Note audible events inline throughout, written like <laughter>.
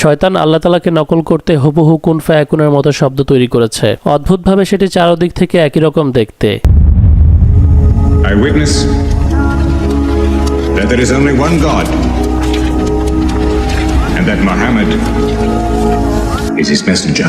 শয়তান আল্লাহ তালাকে নকল করতে হুবহু কুন ফায়াকুনের মতো শব্দ তৈরি করেছে। অদ্ভুতভাবে সেটি চারদিক থেকে একই রকম দেখতে। I witness that there is only one God, and that Muhammad is his messenger.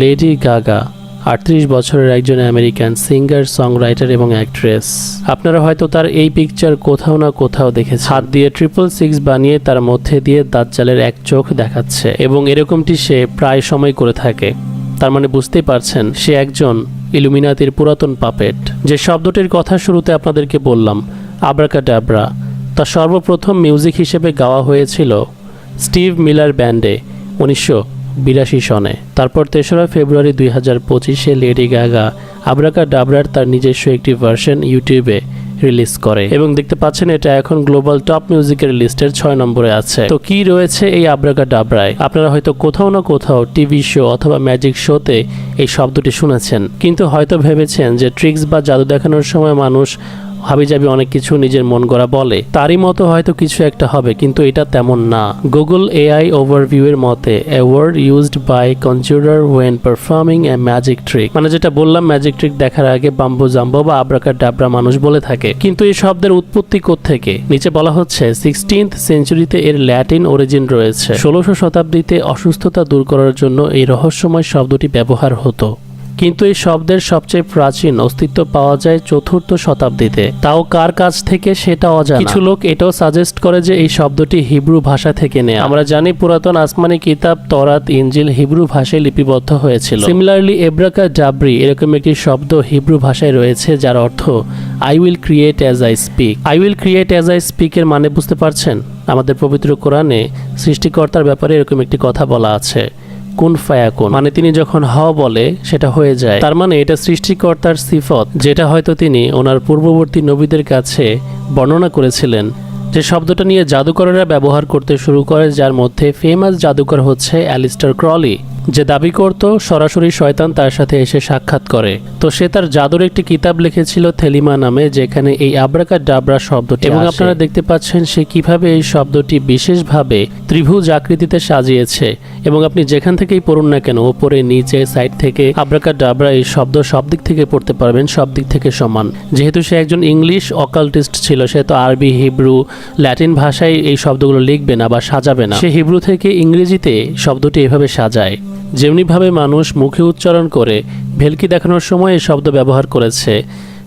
Lady Gaga আটত্রিশ বছরের একজন আমেরিকান সিঙ্গার, সংরাইটার এবং অ্যাক্ট্রেস। আপনারা হয়তো তার এই পিকচার কোথাও না কোথাও দেখেছেন। হাত দিয়ে ট্রিপল সিক্স বানিয়ে তার মধ্যে দিয়ে দাজ্জালের এক চোখ দেখাচ্ছে এবং এরকমটি সে প্রায় সময় করে থাকে। তার মানে বুঝতেই পারছেন, সে একজন ইলুমিনাতির পুরাতন পাপেট। যে শব্দটির কথা শুরুতে আপনাদেরকে বললাম আব্রাকা ডাবরা তা সর্বপ্রথম মিউজিক হিসেবে গাওয়া হয়েছিল স্টিভ মিলার ব্যান্ডে, উনিশশো বিরাশি সনে। তারপর তেসরা ফেব্রুয়ারি দুই হাজার পঁচিশে লেডি গাগা আব্রাকা ডাবরার তার নিজস্ব একটি ভার্সন ইউটিউবে রিলিজ করে এবং দেখতে পাচ্ছেন এটা এখন গ্লোবাল টপ মিউজিকের লিস্টের ছয় নম্বরে আছে। তো কি রয়েছে এই আব্রাকা ডাবরায়? আপনারা হয়তো কোথাও না কোথাও টিভি শো অথবা ম্যাজিক শোতে এই শব্দটি শুনেছেন। কিন্তু হয়তো ভেবেছেন যে ট্রিক্স বা জাদু দেখানোর সময় মানুষ হাবিজাবি অনেক কিছু নিজের মন গড়া বলে। তারই মতো হয়তো কিছু একটা হবে, কিন্তু এটা তেমন না। গুগল এআই ওভারভিউ এর মতে a word used by conjurer when performing a magic trick মানে যেটা বললাম ম্যাজিক ট্রিক দেখার আগে বাম্বু জাম্বো বা আব্রাকার ডাবরা মানুষ বলে থাকে। কিন্তু এই শব্দের উৎপত্তি থেকে নিচে বলা হচ্ছে সিক্সটিন্থ সেঞ্চুরিতে এর ল্যাটিন অরিজিন রয়েছে। ষোলোশো শতাব্দীতে অসুস্থতা দূর করার জন্য এই রহস্যময় শব্দটি ব্যবহার হতো। কিন্তু এই শব্দের সবচেয়ে প্রাচীন অস্তিত্ব পাওয়া যায় চতুর্থ শতাব্দীতে। তাও কার কাছ থেকে সেটা অজানা? কিছু লোক এটাও সাজেস্ট করে যে এই শব্দটি হিব্রু ভাষা থেকে নেয়া। আমরা জানি পুরাতন আসমানি কিতাব, তরাত, ইঞ্জিল হিব্রু ভাষায় লিপিবদ্ধ হয়েছিল। সিমিলারলি এব্রাকা ডাবরি এরকম একটি শব্দ হিব্রু ভাষায় রয়েছে যার অর্থ I will create as I speak I will create as I speak এর মানে বুঝতে পারছেন? আমাদের পবিত্র কোরআনে সৃষ্টিকর্তার ব্যাপারে এরকম একটি কথা বলা আছে। কুন ফায়াকুন? মানে তিনি যখন হ বলে, সেটা হয়ে যায়। তার মানে এটা সৃষ্টিকর্তার সিফত, যেটা হয়তো তিনি ওনার পূর্ববর্তী নবীদের কাছে বর্ণনা করেছিলেন, যে শব্দটা নিয়ে জাদুকরেরা ব্যবহার করতে শুরু করে, যার মধ্যে ফেমাস জাদুকর হচ্ছে অ্যালিস্টার ক্রলি। যে দাবি করত সরাসরি শয়তান তার সাথে এসে সাক্ষাৎ করে। তো সে তার জাদুর একটি কিতাব লিখেছিল থেলিমা নামে যেখানে এই আব্রাকা ডাবরা শব্দটি এবং আপনারা দেখতে পাচ্ছেন সে কীভাবে এই শব্দটি বিশেষভাবে ত্রিভুজ আকৃতিতে সাজিয়েছে। এবং আপনি যেখান থেকেই পড়ুন না কেন ওপরে নিচে সাইড থেকে আব্রাকা ডাবরা এই শব্দ সব দিক থেকে পড়তে পারবেন সব দিক থেকে সমান। যেহেতু সে একজন ইংলিশ অকাল্টিস্ট ছিল সে তো আরবি হিব্রু ল্যাটিন ভাষায় এই শব্দগুলো লিখবে না বা সাজাবে না। সে হিব্রু থেকে ইংরেজিতে শব্দটি এভাবে সাজায়। যেমনিভাবে মানুষ মুখে উচ্চারণ করে, ভেলকি দেখানোর সময় এই শব্দ ব্যবহার করেছে।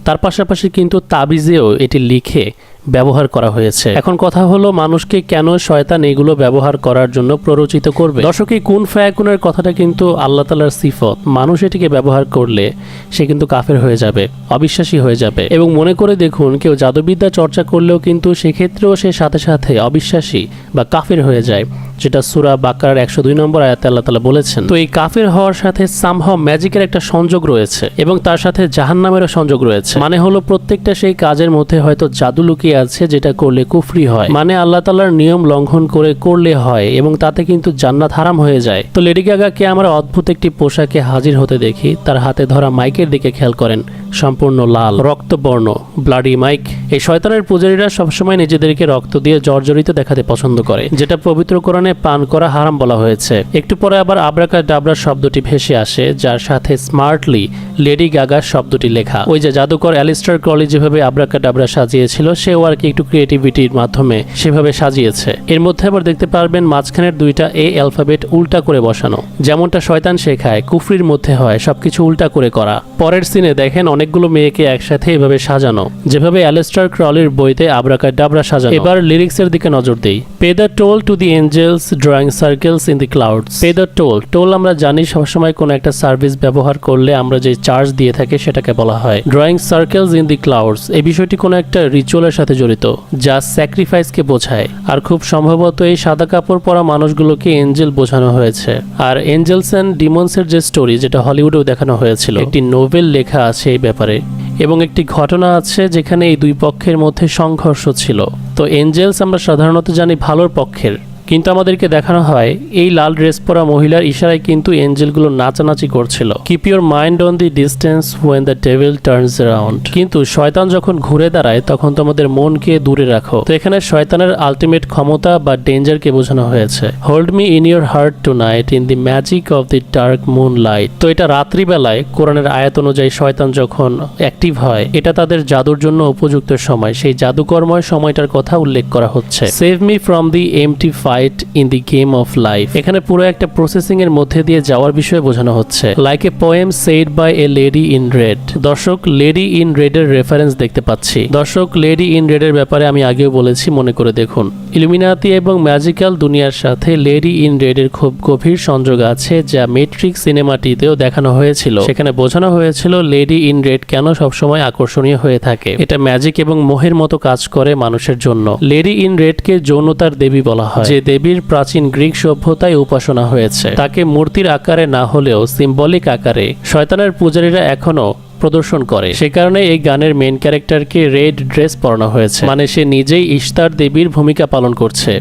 তার পাশাপাশি কিন্তু তাবিজেও এটি লিখে ব্যবহার করা হয়েছে। এখন কথা হলো, মানুষকে কেন শয়তান এগুলো ব্যবহার করার জন্য প্ররোচিত করবে? দর্শক, এই কুন ফায়াকুনের কথাটা কিন্তু আল্লাহ তালার সিফত। মানুষ এটিকে ব্যবহার করলে সে কিন্তু কাফের হয়ে যাবে, অবিশ্বাসী হয়ে যাবে। এবং মনে করে দেখুন, কেউ জাদুবিদ্যা চর্চা করলেও কিন্তু সেক্ষেত্রেও সে সাথে সাথে অবিশ্বাসী বা কাফের হয়ে যায়, যেটা সুরা বাকার একশো দুই নম্বর আয়াতে আল্লাহ তালা বলেছেন। তো এই কাফের হওয়ার সাথে সামহাও ম্যাজিকের একটা সংযোগ রয়েছে এবং তার সাথে জাহান্নামেরও সংযোগ রয়েছে। মানে হলো, প্রত্যেকটা সেই কাজের মধ্যে হয়তো জাদু লুকিয়ে আছে যেটা করলে কুফরি হয়। মানে আল্লাহ তালার নিয়ম লঙ্ঘন করে করলে হয় এবং তাতে কিন্তু জান্নাত হারাম হয়ে যায়। তো লেডি গাগাকে আমরা অদ্ভুত একটি পোশাকে হাজির হতে দেখি। তার হাতে ধরা মাইকের দিকে খেয়াল করেন। সম্পূর্ণ লাল, রক্তবর্ণ ব্লাডি মাইক এই শয়তানের পূজারীরা সবসময় নিজেদেরকে রক্ত দিয়ে জর্জরিত দেখাতে পছন্দ করে, যেটা পবিত্র কোরআনে পান করা হারাম বলা হয়েছে। একটু পরে আবার আব্রাকা ডাবরা শব্দটি ভেসে আসে, যার সাথে স্মার্টলি লেডি গাগার শব্দটি লেখা। ওই যে জাদুকর অ্যালিস্টার ক্রলি যেভাবে আব্রাকা ডাবরা সাজিয়েছিল, সেও আর কি একটু ক্রিয়েটিভিটির মাধ্যমে সেভাবে সাজিয়েছে। এর মধ্যে আবার দেখতে পারবেন মাঝখানের দুইটা এ অ্যালফাবেট উল্টা করে বসানো। যেমনটা শয়তান শেখায়, কুফরির মধ্যে হয়, সবকিছু উল্টা করে করা। পরের সিনে দেখেন অনেকগুলো মেয়েকে একসাথে এভাবে সাজানো। যেভাবে অ্যালেস্টার ক্রলির বইতে আব্রাকা ডাবরা সাজানো। এবার লিরিক্সের দিকে নজর দেই। Pay the toll to the angels drawing circles in the clouds pay the toll toll আমরা জানি সবসময় কোনো একটা সার্ভিস ব্যবহার করলে আমরা যে চার্জ দিয়ে থাকি সেটাকে বলা হয়। Drawing circles in the clouds এই বিষয়টি কোনো একটা রিচুয়ালের সাথে জড়িত, যা স্যাক্রিফাইসকে বোঝায়। আর খুব সম্ভবত এই সাদা কাপড় পরা মানুষগুলোকে এঞ্জেল বোঝানো হয়েছে। আর এঞ্জেলস অ্যান্ড ডিমন্সের যে স্টোরি যেটা হলিউডেও দেখানো হয়েছিল, একটি নোভেল লেখা আছে এই ব্যাপারে। এবং একটি ঘটনা আছে যেখানে এই দুই পক্ষের মধ্যে সংঘর্ষ ছিল। তো এঞ্জেলস আমরা সাধারণত জানি ভালোর পক্ষের। কিন্তু আমাদেরকে দেখানো হয়, এই লাল ড্রেস পরা মহিলার ইশারায় কিন্তু এঞ্জেলগুলো নাচানাচি করছিল। Keep your mind on the distance when the table turns around কিন্তু শয়তান যখন ঘুরে দাঁড়ায়, তখন তোমাদের মনকে দূরে রাখো। তো এখানে শয়তানের আলটিমেট ক্ষমতা বা ডেঞ্জারকে বোঝানো হয়েছে। Hold me in your heart tonight in the magic of the dark moonlight তো এটা রাত্রিবেলায় কোরআনের আয়াত অনুযায়ী শয়তান যখন অ্যাক্টিভ হয়, এটা তাদের জাদুর জন্য উপযুক্ত সময়। সেই জাদুকর্ময় সময়টার কথা উল্লেখ করা হচ্ছে। Save me from the empty fight in the game of life এখানে পুরো একটা প্রসেসিং এর মধ্যে দিয়ে যাওয়ার বিষয়ে বোঝানো হচ্ছে। Like a poem said by a lady in red দর্শক লেডি ইন রেড এর রেফারেন্স দেখতে পাচ্ছি। দর্শক লেডি ইন রেড এর ব্যাপারে আমি আগেও বলেছি, মনে করে দেখুন। ইলুমিনাতি এবং ম্যাজিক্যাল দুনিয়ার সাথে লেডি ইন রেড এর খুব গভীর সংযোগ আছে, যা মেট্রিক সিনেমাটিতেও দেখানো হয়েছিল। সেখানে বোঝানো হয়েছিল লেডি ইন রেড কেন সবসময় আকর্ষণীয় হয়ে থাকে। এটা ম্যাজিক এবং মোহের মতো কাজ করে মানুষের জন্য। লেডি ইন রেডকে যৌনতার দেবী বলা হয়। যে দেবীর প্রাচীন গ্রিক সভ্যতায় উপাসনা হয়েছে। তাকে মূর্তির আকারে না হলেও সিম্বলিক আকারে শয়তানের পূজারীরা এখনও প্রদর্শন করে। সে কারণে এই গানের মেন ক্যারেক্টারকে রেড ড্রেস পরানো হয়েছে। মানে সে নিজেই ইস্তার দেবীর ভূমিকা পালন করছে।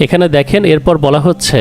এখানে দেখেন, এরপর বলা হচ্ছে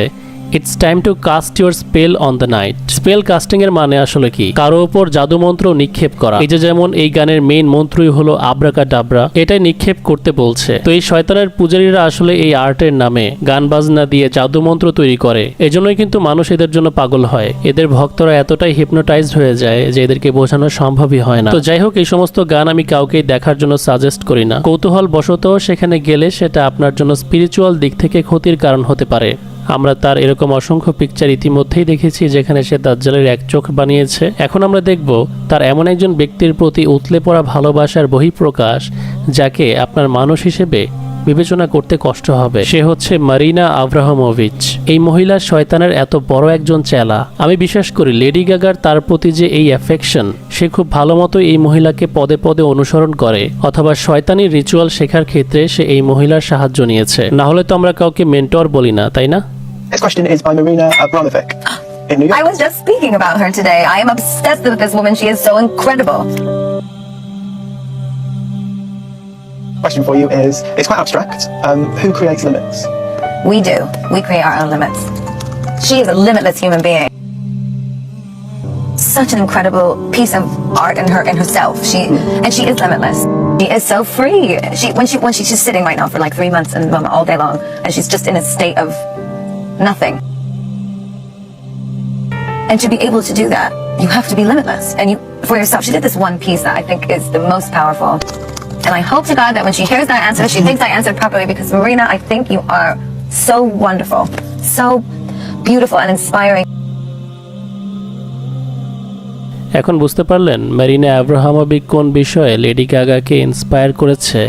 it's time to cast your spell on the night spell casting এর মানে আসলে কি? কারও উপর জাদুমন্ত্র নিক্ষেপ করা। এই যে যেমন এই গানের মেইন মন্ত্রই হলো আব্রাকা ডাবরা এটাই নিক্ষেপ করতে বলছে। তো এই শয়তানের পূজারীরা আসলে এই আর্টের নামে গান বাজনা দিয়ে জাদুমন্ত্র তৈরি করে। এজন্যই কিন্তু মানুষ এদের জন্য পাগল হয়। এদের ভক্তরা এতটাই হিপনোটাইজড হয়ে যায় যে এদেরকে বোঝানো সম্ভবই হয় না। তো যাই হোক, এই সমস্ত গান আমি কাউকেই দেখার জন্য সাজেস্ট করি না। কৌতূহল বশত সেখানে গেলে সেটা আপনার জন্য স্পিরিচুয়াল দিক থেকে ক্ষতির কারণ হতে পারে। আমরা তার এরকম অসংখ্য পিকচার ইতিমধ্যেই দেখেছি যেখানে সে দাজ্জালের এক চোখ বানিয়েছে। এখন আমরা দেখব তার এমন একজন ব্যক্তির প্রতি উতলে পড়া ভালোবাসার বহিঃপ্রকাশ যাকে আপনার মানুষ হিসেবে বিবেচনা করতে কষ্ট হবে। সে হচ্ছে মারিনা আব্রাহমোভিচ। এই মহিলা শয়তানের এত বড় একজন চেলা। আমি বিশ্বাস করি লেডি গাগার তার প্রতি যে এই অ্যাফেকশন সে খুব ভালো মতো এই মহিলাকে পদে পদে অনুসরণ করে, অথবা শয়তানি রিচুয়াল শেখার ক্ষেত্রে সে এই মহিলার সাহায্য নিয়েছে। না হলে তো আমরা কাউকে মেন্টর বলি না, তাই না? Next question is by Marina Abramovic <gasps> in New York. I was just speaking about her today. I am obsessed with this woman. She is so incredible. Question for you is it's quite abstract. Um, who creates limits? We do. We create our own limits. She is a limitless human being. Such an incredible piece of art in her in herself. She and she is limitless. She is so free. She when she when she's just sitting right now for like three months in the all day long, and she's just in a state of nothing. And to be able to do that, you have to be limitless. And you for yourself. She did this one piece that I think is the most powerful. And I hope to God that when she hears that answer, she thinks I answered properly because Marina, I think you are so wonderful, so beautiful and inspiring. এখন বুঝতে পারলেন মেরিনা আব্রাহামোভিক কোন বিষয়ে lady গাগাকে inspire করেছে